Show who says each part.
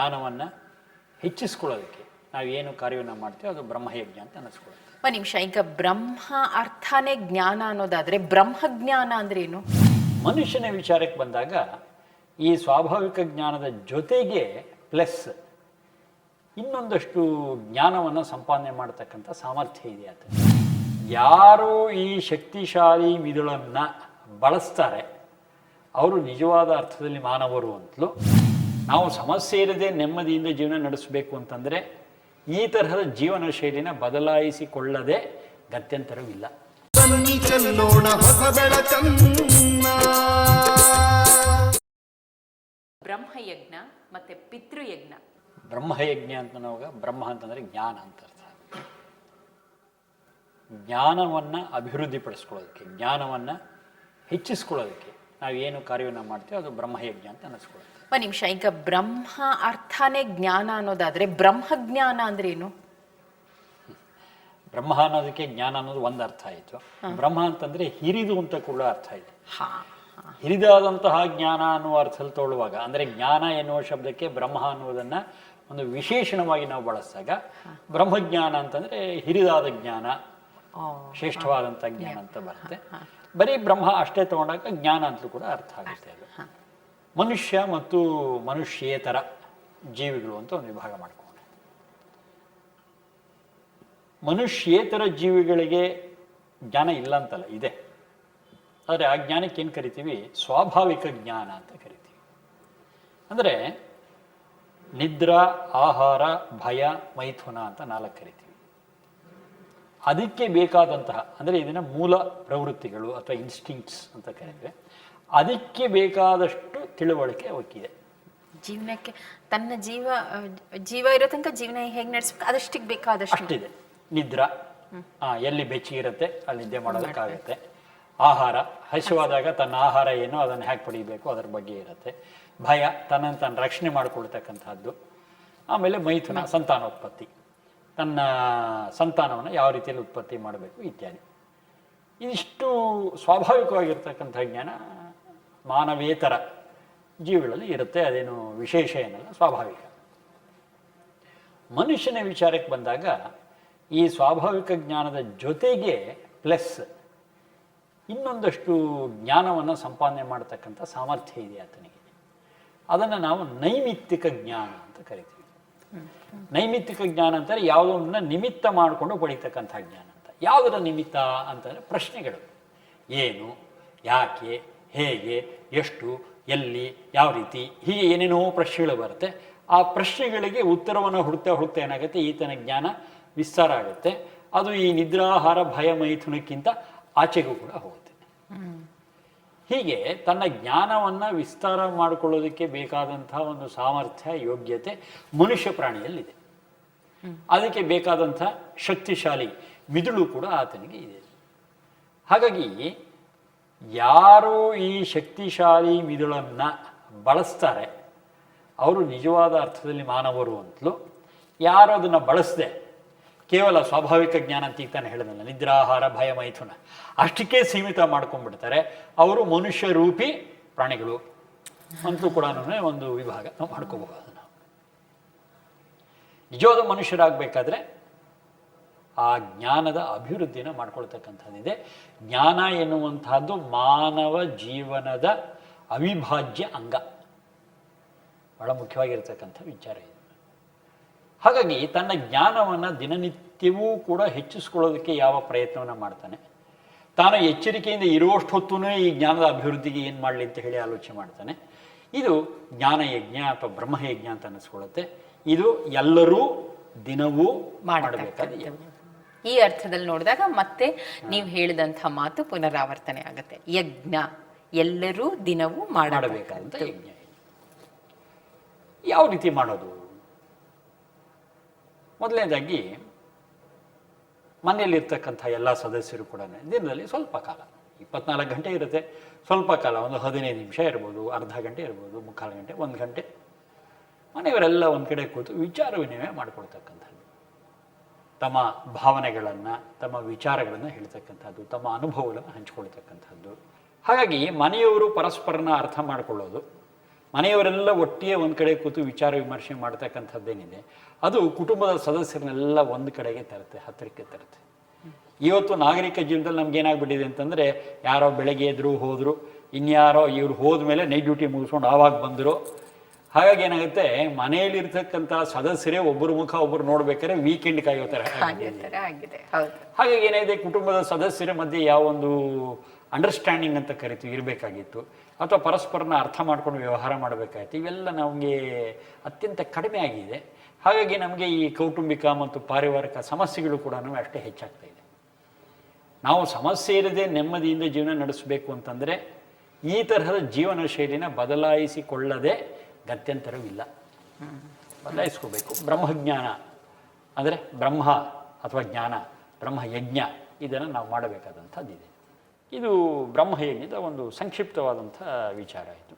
Speaker 1: ಜ್ಞಾನವನ್ನು ಹೆಚ್ಚಿಸ್ಕೊಳ್ಳೋದಕ್ಕೆ ನಾವು ಏನು ಕಾರ್ಯವನ್ನು ಮಾಡ್ತೀವಿ ಅದು ಬ್ರಹ್ಮಯಜ್ಞ ಅಂತ ಅನ್ನಿಸ್ಕೊಳ್ಳೋದು.
Speaker 2: ಒಂದು ನಿಮಿಷ ಈಗ ಬ್ರಹ್ಮ ಅರ್ಥನೇ ಜ್ಞಾನ ಅನ್ನೋದಾದರೆ ಬ್ರಹ್ಮಜ್ಞಾನ ಅಂದ್ರೆ ಏನು?
Speaker 1: ಮನುಷ್ಯನ ವಿಚಾರಕ್ಕೆ ಬಂದಾಗ ಈ ಸ್ವಾಭಾವಿಕ ಜ್ಞಾನದ ಜೊತೆಗೆ ಪ್ಲಸ್ ಇನ್ನೊಂದಷ್ಟು ಜ್ಞಾನವನ್ನು ಸಂಪಾದನೆ ಮಾಡತಕ್ಕಂಥ ಸಾಮರ್ಥ್ಯ ಇದೆ ಆತ ಯಾರು ಈ ಶಕ್ತಿಶಾಲಿ ಮಿದುಳನ್ನು ಬಳಸ್ತಾರೆ ಅವರು ನಿಜವಾದ ಅರ್ಥದಲ್ಲಿ ಮಾನವರು ಅಂತಲೂ ನಾವು ಸಮಸ್ಯೆ ಇರದೆ ನೆಮ್ಮದಿಯಿಂದ ಜೀವನ ನಡೆಸಬೇಕು ಅಂತಂದರೆ ಈ ತರಹದ ಜೀವನ ಶೈಲಿನ ಬದಲಾಯಿಸಿಕೊಳ್ಳದೆ ಗತ್ಯಂತರವಿಲ್ಲ
Speaker 2: ಬ್ರಹ್ಮಯಜ್ಞ ಮತ್ತೆ ಪಿತೃಯಜ್ಞ.
Speaker 1: ಬ್ರಹ್ಮಯಜ್ಞ ಅಂತ ನಾವಾಗ ಬ್ರಹ್ಮ ಅಂತಂದ್ರೆ ಜ್ಞಾನ ಅಂತ ಅರ್ಥ. ಜ್ಞಾನವನ್ನ ಅಭಿವೃದ್ಧಿಪಡಿಸ್ಕೊಳ್ಳೋದಕ್ಕೆ ಜ್ಞಾನವನ್ನ ಹೆಚ್ಚಿಸ್ಕೊಳ್ಳೋದಕ್ಕೆ ನಾವು ಏನು ಕಾರ್ಯವನ್ನು ಮಾಡ್ತೀವಿ ಅದು ಬ್ರಹ್ಮಯಜ್ಞ ಅಂತ ಅನ್ನಿಸ್ಕೊಳ್ಳುತ್ತೆ.
Speaker 2: ಒಂದು ನಿಮಿಷ ಈಗ ಬ್ರಹ್ಮ ಅರ್ಥನೇ ಜ್ಞಾನ ಅನ್ನೋದಾದರೆ ಬ್ರಹ್ಮಜ್ಞಾನ ಅಂದ್ರೆ ಏನು?
Speaker 1: ಬ್ರಹ್ಮ ಅನ್ನೋದಕ್ಕೆ ಜ್ಞಾನ ಅನ್ನೋದು ಒಂದು ಅರ್ಥ ಆಯಿತು. ಬ್ರಹ್ಮ ಅಂತಂದರೆ ಹಿರಿದು ಅಂತ ಕೂಡ ಅರ್ಥ ಇದೆ
Speaker 2: ಹಾ
Speaker 1: ಹಿರಿದಾದಂತಹ ಜ್ಞಾನ ಅನ್ನುವ ಅರ್ಥದಲ್ಲಿ ತೋಳುವಾಗ ಅಂದರೆ ಜ್ಞಾನ ಎನ್ನುವ ಶಬ್ದಕ್ಕೆ ಬ್ರಹ್ಮ ಅನ್ನುವುದನ್ನು ಒಂದು ವಿಶೇಷಣವಾಗಿ ನಾವು ಬಳಸಿದಾಗ ಬ್ರಹ್ಮಜ್ಞಾನ ಅಂತಂದರೆ ಹಿರಿದಾದ ಜ್ಞಾನ ಶ್ರೇಷ್ಠವಾದಂಥ ಜ್ಞಾನ ಅಂತ ಬರುತ್ತೆ. ಬರೀ ಬ್ರಹ್ಮ ಅಷ್ಟೇ ತಗೊಂಡಾಗ ಜ್ಞಾನ ಅಂತಲೂ ಕೂಡ ಅರ್ಥ ಆಗುತ್ತೆ ಅದು. ಮನುಷ್ಯ ಮತ್ತು ಮನುಷ್ಯೇತರ ಜೀವಿಗಳು ಅಂತ ಒಂದು ವಿಭಾಗ ಮಾಡ್ಕೊಂಡೆ. ಮನುಷ್ಯೇತರ ಜೀವಿಗಳಿಗೆ ಜ್ಞಾನ ಇಲ್ಲ ಅಂತಲ್ಲ ಇದೆ. ಆದರೆ ಆ ಜ್ಞಾನಕ್ಕೆ ಏನು ಕರಿತೀವಿ? ಸ್ವಾಭಾವಿಕ ಜ್ಞಾನ ಅಂತ ಕರಿತೀವಿ. ಅಂದರೆ ನಿದ್ರಾ ಆಹಾರ ಭಯ ಮೈಥುನ ಅಂತ ನಾಲ್ಕು ಕರಿತೀವಿ. ಅದಕ್ಕೆ ಬೇಕಾದಂತಹ ಅಂದರೆ ಇದನ್ನ ಮೂಲ ಪ್ರವೃತ್ತಿಗಳು ಅಥವಾ ಇನ್ಸ್ಟಿಂಕ್ಟ್ಸ್ ಅಂತ ಕರೀತೇವೆ. ಅದಕ್ಕೆ ಬೇಕಾದಷ್ಟು ತಿಳುವಳಿಕೆ ಅವಕ್ಕಿದೆ.
Speaker 2: ಜೀವನಕ್ಕೆ ತನ್ನ ಜೀವ ಜೀವ ಇರೋ ತನಕ ಜೀವನ ಹೇಗೆ ನಡೆಸ್ಬೇಕು? ಅದಷ್ಟಿಗೆ ಬೇಕಾದಷ್ಟು.
Speaker 1: ಅಷ್ಟಿದೆ. ನಿದ್ರಾ. ಆ, ಎಲ್ಲಿ ಬೆಚ್ಚಗಿರುತ್ತೆ ಅಲ್ಲಿ ನಿದ್ದೆ ಮಾಡೋದಕ್ಕಾಗುತ್ತೆ. ಆಹಾರ. ಹಸಿವಾದಾಗ ತನ್ನ ಆಹಾರ ಏನು ಅದನ್ನು ಹೇಗೆ ಪಡಿಬೇಕು ಅದರ ಬಗ್ಗೆ ಇರುತ್ತೆ. ಭಯ ತನ್ನನ್ನು ತಾನು ರಕ್ಷಣೆ ಮಾಡಿಕೊಳ್ತಕ್ಕಂಥದ್ದು ಆಮೇಲೆ ಮೈಥುನ. ಸಂತಾನೋತ್ಪತ್ತಿ. ತನ್ನ ಸಂತಾನವನ್ನು ಯಾವ ರೀತಿಯಲ್ಲಿ ಉತ್ಪತ್ತಿ ಮಾಡಬೇಕು ಇತ್ಯಾದಿ. ಇದಿಷ್ಟು ಸ್ವಾಭಾವಿಕವಾಗಿರ್ತಕ್ಕಂಥ ಜ್ಞಾನ ಮಾನವೇತರ ಜೀವಿಗಳಲ್ಲಿ ಇರುತ್ತೆ. ಅದೇನು ವಿಶೇಷ ಏನಲ್ಲ, ಸ್ವಾಭಾವಿಕ. ಮನುಷ್ಯನ ವಿಚಾರಕ್ಕೆ ಬಂದಾಗ ಈ ಸ್ವಾಭಾವಿಕ ಜ್ಞಾನದ ಜೊತೆಗೆ ಪ್ಲಸ್ ಇನ್ನೊಂದಷ್ಟು ಜ್ಞಾನವನ್ನು ಸಂಪಾದನೆ ಮಾಡತಕ್ಕಂಥ ಸಾಮರ್ಥ್ಯ ಇದೆ ಆತನಿಗೆ. ಅದನ್ನು ನಾವು ನೈಮಿತ್ತಿಕ ಜ್ಞಾನ ಅಂತ ಕರಿತೀವಿ. ನೈಮಿತ್ತಿಕ ಜ್ಞಾನ ಅಂತಾರೆ ಯಾವುದನ್ನ ನಿಮಿತ್ತ ಮಾಡಿಕೊಂಡು ಪಡೀತಕ್ಕಂಥ ಜ್ಞಾನ ಅಂತ. ಯಾವುದರ ನಿಮಿತ್ತ ಅಂತಂದರೆ ಪ್ರಶ್ನೆಗಳು. ಏನು, ಯಾಕೆ, ಹೇಗೆ, ಎಷ್ಟು, ಎಲ್ಲಿ, ಯಾವ ರೀತಿ, ಹೀಗೆ ಏನೇನೋ ಪ್ರಶ್ನೆಗಳು ಬರುತ್ತೆ. ಆ ಪ್ರಶ್ನೆಗಳಿಗೆ ಉತ್ತರವನ್ನು ಹುಡುಕ್ತಾ ಹುಡುಕ್ತಾ ಏನಾಗುತ್ತೆ, ಈತನ ಜ್ಞಾನ ವಿಸ್ತಾರ ಆಗುತ್ತೆ. ಅದು ಈ ನಿದ್ರಾಹಾರ, ಭಯ, ಮೈಥುನಕ್ಕಿಂತ ಆಚೆಗೂ ಕೂಡ ಹೋಗುತ್ತೆ. ಹೀಗೆ ತನ್ನ ಜ್ಞಾನವನ್ನು ವಿಸ್ತಾರ ಮಾಡಿಕೊಳ್ಳೋದಕ್ಕೆ ಬೇಕಾದಂಥ ಒಂದು ಸಾಮರ್ಥ್ಯ, ಯೋಗ್ಯತೆ ಮನುಷ್ಯ ಪ್ರಾಣಿಯಲ್ಲಿದೆ. ಅದಕ್ಕೆ ಬೇಕಾದಂಥ ಶಕ್ತಿಶಾಲಿ ಮಿದುಳು ಕೂಡ ಆತನಿಗೆ ಇದೆ. ಹಾಗಾಗಿ ಯಾರು ಈ ಶಕ್ತಿಶಾಲಿ ಮಿದುಳನ್ನು ಬಳಸ್ತಾರೆ, ಅವರು ನಿಜವಾದ ಅರ್ಥದಲ್ಲಿ ಮಾನವರು ಅಂತಲೂ ಯಾರು ಅದನ್ನು ಬಳಸದೆ ಕೇವಲ ಸ್ವಾಭಾವಿಕ ಜ್ಞಾನ ಅಂತ ಈಗ ತಾನೆ ಹೇಳಿದಲ್ಲ, ನಿದ್ರಾಹಾರ, ಭಯ, ಮೈಥುನ. ಅಷ್ಟಕ್ಕೆ ಸೀಮಿತ ಮಾಡ್ಕೊಂಡ್ಬಿಡ್ತಾರೆ. ಅವರು ಮನುಷ್ಯ ರೂಪಿ ಪ್ರಾಣಿಗಳು ಅಂತೂ ಕೂಡ ಒಂದು ವಿಭಾಗ. ನಾವು ಮಾಡ್ಕೋಬಹುದು ನಾವು ನಿಜವಾದ ಮನುಷ್ಯರಾಗಬೇಕಾದ್ರೆ ಆ ಜ್ಞಾನದ ಅಭಿವೃದ್ಧಿನ ಮಾಡ್ಕೊಳ್ತಕ್ಕಂಥದ್ದಿದೆ. ಜ್ಞಾನ ಎನ್ನುವಂತಹದ್ದು ಮಾನವ ಜೀವನದ ಅವಿಭಾಜ್ಯ ಅಂಗ. ಬಹಳ ಮುಖ್ಯವಾಗಿರ್ತಕ್ಕಂಥ ವಿಚಾರ ಇದು. ಹಾಗಾಗಿ ತನ್ನ ಜ್ಞಾನವನ್ನು ದಿನನಿತ್ಯವೂ ಕೂಡ ಹೆಚ್ಚಿಸ್ಕೊಳ್ಳೋದಕ್ಕೆ ಯಾವ ಪ್ರಯತ್ನವನ್ನು ಮಾಡ್ತಾನೆ? ತಾನು ಎಚ್ಚರಿಕೆಯಿಂದ ಇರುವಷ್ಟು ಹೊತ್ತೂ ಈ ಜ್ಞಾನದ ಅಭಿವೃದ್ಧಿಗೆ ಏನು ಮಾಡಲಿ ಅಂತ ಹೇಳಿ ಆಲೋಚನೆ ಮಾಡ್ತಾನೆ. ಇದು ಜ್ಞಾನಯಜ್ಞ ಅಥವಾ ಬ್ರಹ್ಮಯಜ್ಞ ಅಂತ ಅನ್ನಿಸ್ಕೊಳ್ಳುತ್ತೆ. ಇದು ಎಲ್ಲರೂ ದಿನವೂ ಮಾಡಬೇಕಾದ
Speaker 2: ಈ ಅರ್ಥದಲ್ಲಿ ನೋಡಿದಾಗ ಮತ್ತೆ ನೀವು ಹೇಳಿದಂಥ ಮಾತು ಪುನರಾವರ್ತನೆ ಆಗುತ್ತೆ. ಯಜ್ಞ. ಎಲ್ಲರೂ ದಿನವೂ
Speaker 1: ಮಾಡಬೇಕಾದಂಥ ಯಜ್ಞ ಯಾವ ರೀತಿ ಮಾಡೋದು? ಮೊದಲನೇದಾಗಿ, ಮನೆಯಲ್ಲಿರ್ತಕ್ಕಂಥ ಎಲ್ಲ ಸದಸ್ಯರು ಕೂಡ ದಿನದಲ್ಲಿ ಸ್ವಲ್ಪ ಕಾಲ, ಇಪ್ಪತ್ನಾಲ್ಕು ಗಂಟೆ ಇರುತ್ತೆ. ಸ್ವಲ್ಪ ಕಾಲ, ಒಂದು ಹದಿನೈದು ನಿಮಿಷ ಇರ್ಬೋದು, ಅರ್ಧ ಗಂಟೆ ಇರ್ಬೋದು, ಮುಕ್ಕಾಲು ಗಂಟೆ, ಒಂದು ಗಂಟೆ. ಮನೆಯವರೆಲ್ಲ ಒಂದು ಕಡೆ ಕೂತು ವಿಚಾರ ವಿನಿಮಯ ಮಾಡಿಕೊಳ್ತಕ್ಕಂಥದ್ದು. ತಮ್ಮ ಭಾವನೆಗಳನ್ನು, ತಮ್ಮ ವಿಚಾರಗಳನ್ನು ಹೇಳ್ತಕ್ಕಂಥದ್ದು, ತಮ್ಮ ಅನುಭವಗಳನ್ನು ಹಂಚಿಕೊಳ್ತಕ್ಕಂಥದ್ದು. ಹಾಗಾಗಿ ಮನೆಯವರು ಪರಸ್ಪರನ ಅರ್ಥ ಮಾಡಿಕೊಳ್ಳೋದು ಮನೆಯವರೆಲ್ಲ ಒಟ್ಟಿಗೆ ಒಂದು ಕಡೆ ಕೂತು ವಿಚಾರ ವಿಮರ್ಶೆ ಮಾಡ್ತಕ್ಕಂಥದ್ದೇನಿದೆ ಅದು ಕುಟುಂಬದ ಸದಸ್ಯರನ್ನೆಲ್ಲ ಒಂದು ಕಡೆಗೆ ತರುತ್ತೆ ಹತ್ತಿರಕ್ಕೆ ತರುತ್ತೆ. ಇವತ್ತು ನಾಗರಿಕ ಜೀವನದಲ್ಲಿ ನಮ್ಗೆ ಏನಾಗ್ಬಿಟ್ಟಿದೆ ಅಂತಂದರೆ ಯಾರೋ ಬೆಳಗ್ಗೆ ಎದ್ರು ಹೋದರು ಇನ್ಯಾರೋ ಇವ್ರು ಹೋದ್ಮೇಲೆ ನೈಟ್ ಡ್ಯೂಟಿ ಮುಗಿಸ್ಕೊಂಡು ಆವಾಗ ಬಂದರು. ಹಾಗಾಗಿ ಏನಾಗುತ್ತೆ ಮನೆಯಲ್ಲಿರ್ತಕ್ಕಂಥ ಸದಸ್ಯರೇ ಒಬ್ಬರು ಮುಖ ಒಬ್ಬರು ನೋಡ್ಬೇಕಾದ್ರೆ ವೀಕೆಂಡ್ ಕಾಯೋ ಥರ
Speaker 2: ಹಾಗೆ ತರ ಆಗಿದೆ ಹೌದು.
Speaker 1: ಹಾಗಾಗಿ ಏನಾಗಿದೆ ಕುಟುಂಬದ ಸದಸ್ಯರ ಮಧ್ಯೆ ಯಾವ ಒಂದು ಅಂಡರ್ಸ್ಟ್ಯಾಂಡಿಂಗ್ ಅಂತ ಕರಿತೀವಿ ಇರಬೇಕಾಗಿತ್ತು. ಅಥವಾ ಪರಸ್ಪರನ ಅರ್ಥ ಮಾಡ್ಕೊಂಡು ವ್ಯವಹಾರ ಮಾಡಬೇಕಾಯ್ತು. ಇವೆಲ್ಲ ನಮಗೆ ಅತ್ಯಂತ ಕಡಿಮೆ ಆಗಿದೆ. ಹಾಗಾಗಿ ನಮಗೆ ಈ ಕೌಟುಂಬಿಕ ಮತ್ತು ಪಾರಿವಾರಿಕ ಸಮಸ್ಯೆಗಳು ಕೂಡ ಅಷ್ಟೇ ಹೆಚ್ಚಾಗ್ತಾ ಇದೆ. ನಾವು ಸಮಸ್ಯೆ ಇರದೆ ನೆಮ್ಮದಿಯಿಂದ ಜೀವನ ನಡೆಸಬೇಕು ಅಂತಂದರೆ ಈ ತರಹದ ಜೀವನ ಶೈಲಿನ ಬದಲಾಯಿಸಿಕೊಳ್ಳದೆ ಗತ್ಯಂತರವಿಲ್ಲ. ಬದಲಾಯಿಸ್ಕೋಬೇಕು. ಬ್ರಹ್ಮಜ್ಞಾನ ಅಂದರೆ ಬ್ರಹ್ಮ ಅಥವಾ ಜ್ಞಾನ, ಬ್ರಹ್ಮಯಜ್ಞ ಇದನ್ನು ನಾವು ಮಾಡಬೇಕಾದಂಥದ್ದಿದೆ. ಇದು ಬ್ರಹ್ಮ ಏನಿದೆ ಒಂದು ಸಂಕ್ಷಿಪ್ತವಾದಂಥ ವಿಚಾರ
Speaker 3: ಇದು